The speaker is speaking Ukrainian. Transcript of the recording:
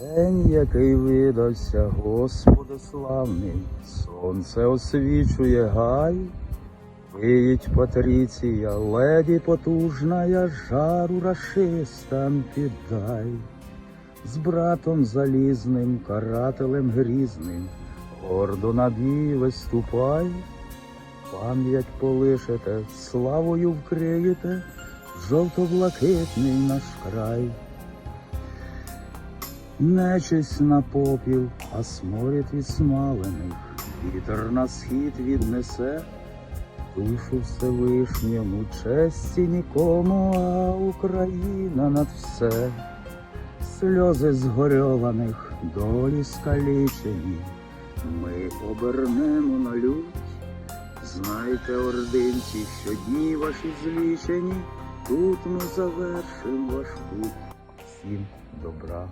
День, який видався, Господи славний, сонце освічує гай, Виють Патріція, леді потужна, я жару рашистам піддай, з братом залізним, карателем грізним, гордо на бій виступай, пам'ять полишите, славою вкриєте, жовто-блакитний наш край. Нечисть на попіл, а сморід від смалених, вітер на схід віднесе, душу Всевишньому, честі нікому, а Україна над все, сльози згорьованих, долі скалічені, ми обернемо на лють. Знайте, ординці, що дні ваші злічені, тут ми завершим ваш путь. Всім добра.